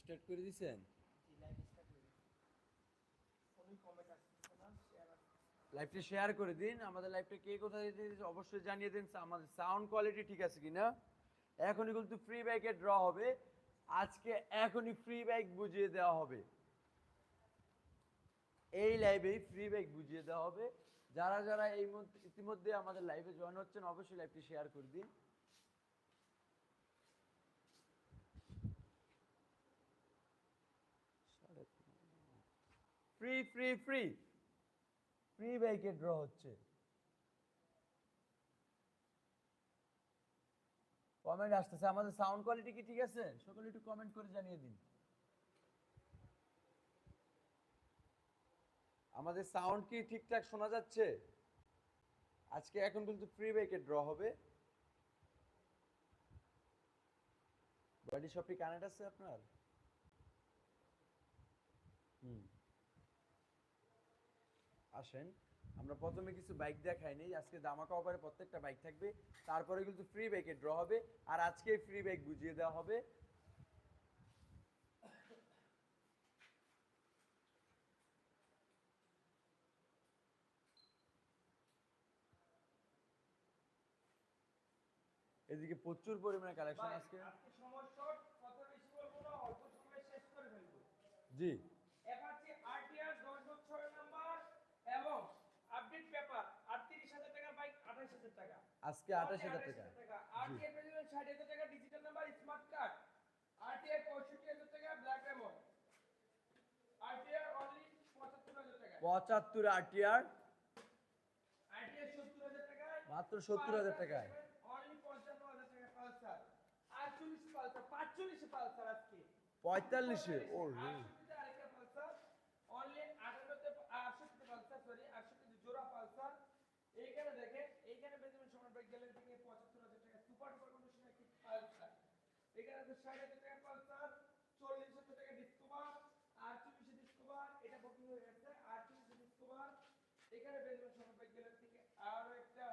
Start করে দিছেন? লাইভটা শেয়ার করে দিন। আমাদের লাইভটা কে কোথায় অবশ্যই জানিয়ে দিন। আমাদের সাউন্ড কোয়ালিটি ঠিক আছে কিনা? এখনই কিন্তু ফ্রি ব্যাগে ড্র হবে। আজকে এখনই ফ্রি ব্যাগ বুঝিয়ে দেওয়া হবে। এই লাইভেই ফ্রি ব্যাগ বুঝিয়ে দেওয়া হবে। যারা যারা এই মধ্যে ইতিমধ্যে আমাদের লাইভে জয়েন হচ্ছেন, অবশ্যই লাইভটি শেয়ার করে দিন। ফ্রি ফ্রি ফ্রি ফ্রি বাইকে ড্র হচ্ছে। কমেন্ট আসতেছে, আমাদের সাউন্ড কোয়ালিটি কি ঠিক আছে? সকলে একটু কমেন্ট করে জানিয়ে দিন। আমাদের সাউন্ড কি ঠিকঠাক শোনা যাচ্ছে? আজকে এখন কিন্তু ফ্রি বাইকে ড্র হবে। বডি শপি কানেক্ট আছে আপনার? হুম। আসেন। আমরা প্রথমে কিছু বাইক দেখাই নেই। আজকে দামাকা অফারে প্রত্যেকটা বাইক থাকবে। তারপরে কিন্তু ফ্রি বাইকে ড্র হবে। আর আজকে ফ্রি বাইক বুঝিয়ে দেওয়া হবে। এদিকে প্রচুর পরিমাণে কালেকশন আজকে। আজকে সময় শর্ট কথা বেশি বলব না অল্প সময়ে শেষ করে ফেলব। জি অ্যাপাচি আরটিআর দশ বছর নাম্বার এবং আপডেট পেপার আটত্রিশ হাজার টাকার বাইক আঠাশ হাজার টাকা। আজকে আঠাশ হাজার টাকা। টাকা। ডিজিটাল নাম্বার স্মার্ট কার্ড টাকা ব্ল্যাক অনলি পঁচাত্তর হাজার টাকা। পঁচাত্তর আরটিআর আরটিআর সত্তর হাজার টাকা। মাত্র 70,000 টাকায়। অনলি পঞ্চান্ন হাজার টাকা পালসার। আটচল্লিশ পালসার পাঁচচল্লিশে পালসার আজকে। পঁয়তাল্লিশে? ও আরেকটা পালসার। অনলি আঠারোতে আটষট্টিতে পালসার সরি আটষট্টিতে জোড়া পালসার। এইখানে দেখেন গ্যালারি থেকে পঁচাত্তর হাজার টাকা সুপার কন্ডিশন একটি পালসার এখানে আছে ষাট হাজার টাকা পালসার চল্লিশ হাজার টাকা ডিসকভার আটচল্লিশে ডিসকভার এটা বুকিং হয়ে গেছে আটচল্লিশে ডিসকভার এখানে বেজমেন্ট সম্রাট বাইক গ্যালারি থেকে আরও একটা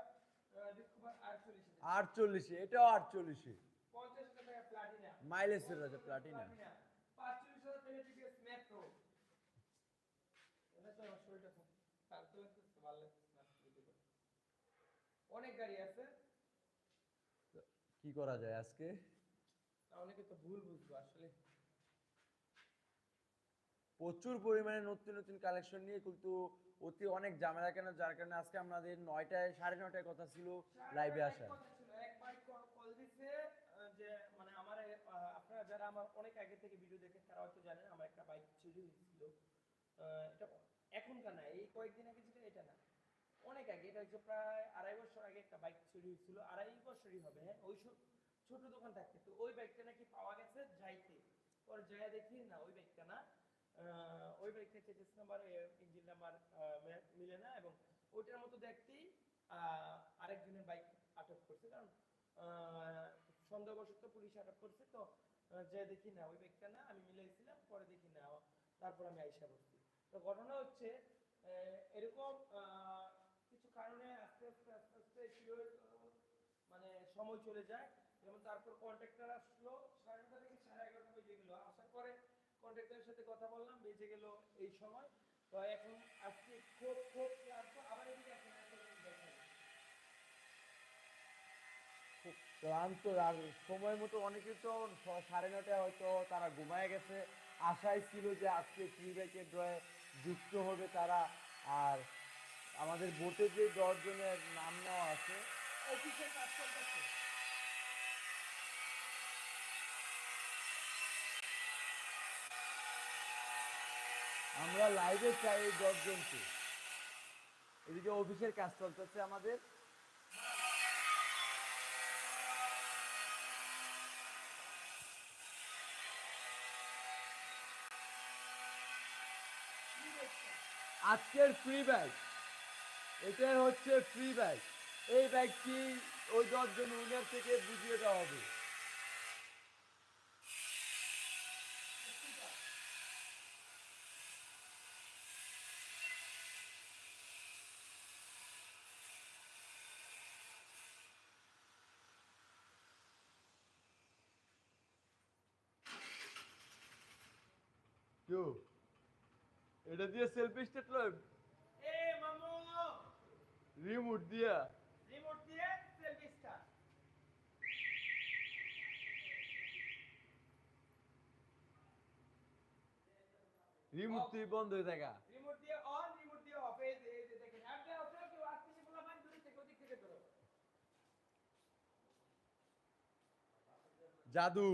ডিসকভার আটচল্লিশে আটচল্লিশে এটাও আটচল্লিশে। পঞ্চাশ হাজার টাকা প্লাটিনা মাইলেজের রাজা প্লাটিনা পাঁচচল্লিশ হাজার টাকা টিভিএস মেট্রো এটা তো শরীরটা ভালো না আজকে ভিডিও করতে। অনেক গাড়ি আছে। কি করা যায় আজকে? অনেকে তো ভুল বুঝব আসলে। প্রচুর পরিমাণে নতুন নতুন কালেকশন নিয়ে কিন্তু অতি অনেক ঝামেলা কেন? যার কারণে আজকে আমাদের নয়টায় সাড়ে নয়টায় কথা ছিল লাইভে এক আসার। কথা ছিল, এক ভাই কল দিছে যে মানে আমার আপনারা যারা আমার অনেক আগে থেকে ভিডিও দেখেন তারা হয়তো জানেন আমার একটা বাইক চুরি হয়েছিল। এটা এখনকার না এই কয়েকদিন আগে যেটা এটা না। অনেক আগে এটা হচ্ছে প্রায় আড়াই বছর আগে একটা বাইক চুরি হয়েছিল আড়াই বছরই হবে হ্যাঁ? ওই ছোট দোকান থাকতে। তো ওই বাইকটা নাকি পাওয়া গেছে যাইতে। পরে যাইয়া দেখি না ওই বাইকটা না। ওই বাইকটা চেচিস নাম্বার ইঞ্জিন নাম্বার মিলে না এবং ওইটার মতো দেখতেই আরেকজনের বাইক আটক করছে। কারণ সন্দেহবশত পুলিশ আটক করছে। তো যে দেখি না ওই বাইকটা না আমি মিলাইছিলাম পরে দেখি না তারপর আমি আইসা করছি তো ঘটনা হচ্ছে এরকম আহ, কারণে আস্তে আস্তে আস্তে আস্তে period, মানে সময় চলে যায়। যেমন তারপর কন্ট্রাক্টর আসলো সাড়ে নটা থেকে সাড়ে এগারোটা বেজে গেলো। আসার পরে কন্ট্রাক্টরের সাথে কথা বললাম বেজে গেল এই সময়। তো এখন আজকে খুব খুব ক্লান্ত আবার এদিকে আসেন। ক্লান্ত আর সময় মতো অনেকে তো সাড়ে নটায় হয়তো তারা ঘুমায় গেছে। আশায় ছিল যে আজকে ফ্রি ব্যাকের ড্রয়ে যুক্ত হবে তারা। আর আমাদের বোটে যে দশজনের নাম নেওয়া আছে। অফিসের কাজ চলতেছে। আমরা লাইভে চাই এই দশজনকে। এদিকে অফিসের কাজ চলতেছে আমাদের। আজকের ফ্রি ব্যাগ এটাই হচ্ছে ফ্রি ব্যাগ এই ব্যাগটি ওই দশজন উইনার থেকে বুঝিয়ে দেওয়া হবে। এটা দিয়ে সেলফি স্টেট রিমোট দিয়া। রিমোট দিয়ে সেলফি স্টার রিমোট তুই বন্ধ হয়ে থাকা। রিমোট দিয়ে অন রিমোট দিয়ে অফ এই যে দেখেন আপনি ওটা কেউ আসছে বলা মানে দূর থেকে ওদিক থেকে ধরো জাদু।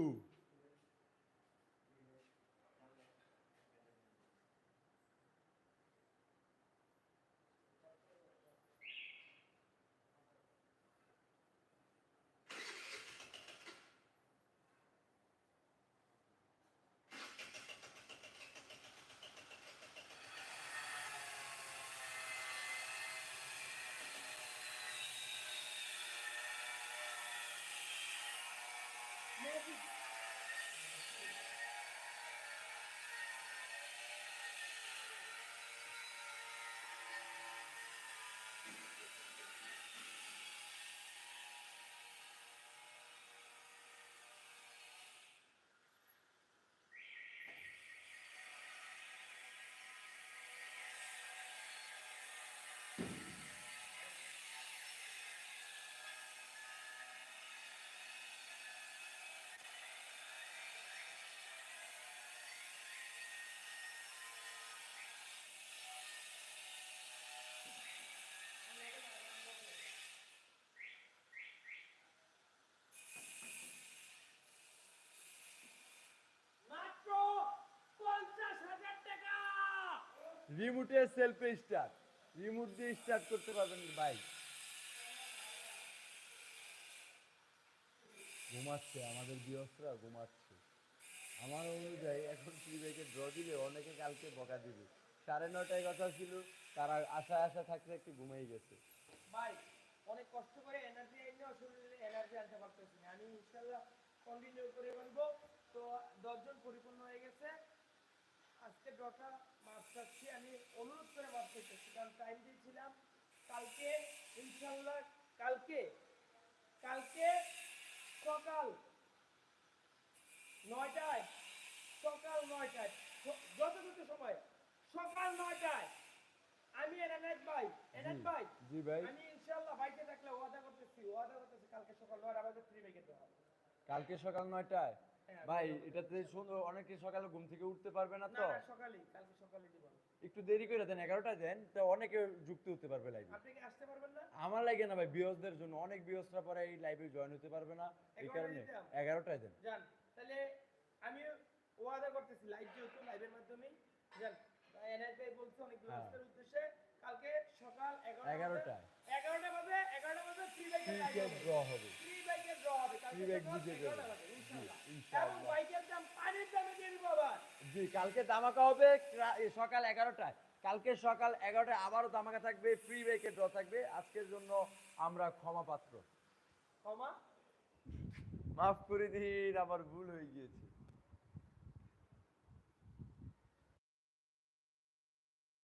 রিমোটে সেলফি স্টার্ট রিমোট দিয়ে স্টার্ট করতে পারবেন বাইক ঘুমাচ্ছে, আমাদের গৃহস্থরা ঘুমাচ্ছে। আমার অনুযায়ী এখন ফ্রি বাইকে ড্র দিলে অনেকে কালকে বকা দিবে। সাড়ে নটায় কথা ছিল, তারা আশা আশা থাকতে একটু ঘুমিয়ে গেছে। ভাই, অনেক কষ্ট করে এনার্জি এনে শরীরে এনার্জি আনতে পারতেছি না। আমি ইনশাল্লাহ কন্টিনিউ করে বলব, তো দশজন পরিপূর্ণ হয়ে গেছে। আজকে মাপ চাচ্ছি আমি অনুরোধ করে মাপ চাইতেছি কারণ টাইম দিয়েছিলাম। কালকে ইনশাল্লাহ কালকে কালকে সকাল নয়টায় সকাল নয়টায় যথাযথ সময় সকাল নয়টায় আমি এনায়েত ভাই এনায়েত ভাই জি ভাই। আমি ইনশাআল্লাহ বাইকে থাকলে ওয়াদা করতেছি ওয়াদা করতেছি কালকে সকাল নয়টা বাজে ফ্রি বাইকে দেওয়া হবে। কালকে সকাল নয়টায়? ভাই বলব। এটাতে সুন্দর অনেকে সকালে ঘুম থেকে উঠতে পারবে না তো? না কালকে সকালে দিব। একটু দেরি করে দেন এগারোটায় দেন তো অনেকে যুক্ত হতে পারবে লাইভে আপনি কি আসতে পারবেন না? আমার লাগে না ভাই বিয়সদের জন্য অনেক বিয়সরা পরে এই লাইভে জয়েন হতে পারবে না এই কারণে? এগারোটায় দেন। তাহলে আমি ওয়াদা করতেছি লাইভ যেহেতু লাইভের বলছে অনেক হ্যাঁ। উদ্দেশ্যে কালকে সকাল এগারোটা। এগারোটা বাজে এগারোটা বাজে ফ্রি বাইকের ফ্রি ড্র হবে। ফ্রি বাইকের ড্র হবে। bike সকাল বুঝে যাবে। 11টা বাজে, ইনশাআল্লাহ। জি, ইনশাআল্লাহ। এবং বাইকের দাম পানির দামে দিয়ে দিব আবার জি কালকে ধামাকা হবে সকাল এগারোটায় কালকে সকাল এগারোটায় আবারও ধামাকা থাকবে ফ্রি ব্রেকের ড্র থাকবে আজকের জন্য আমরা ক্ষমা পাত্র ক্ষমা মাফ করে দিন আমার ভুল হয়ে গিয়েছে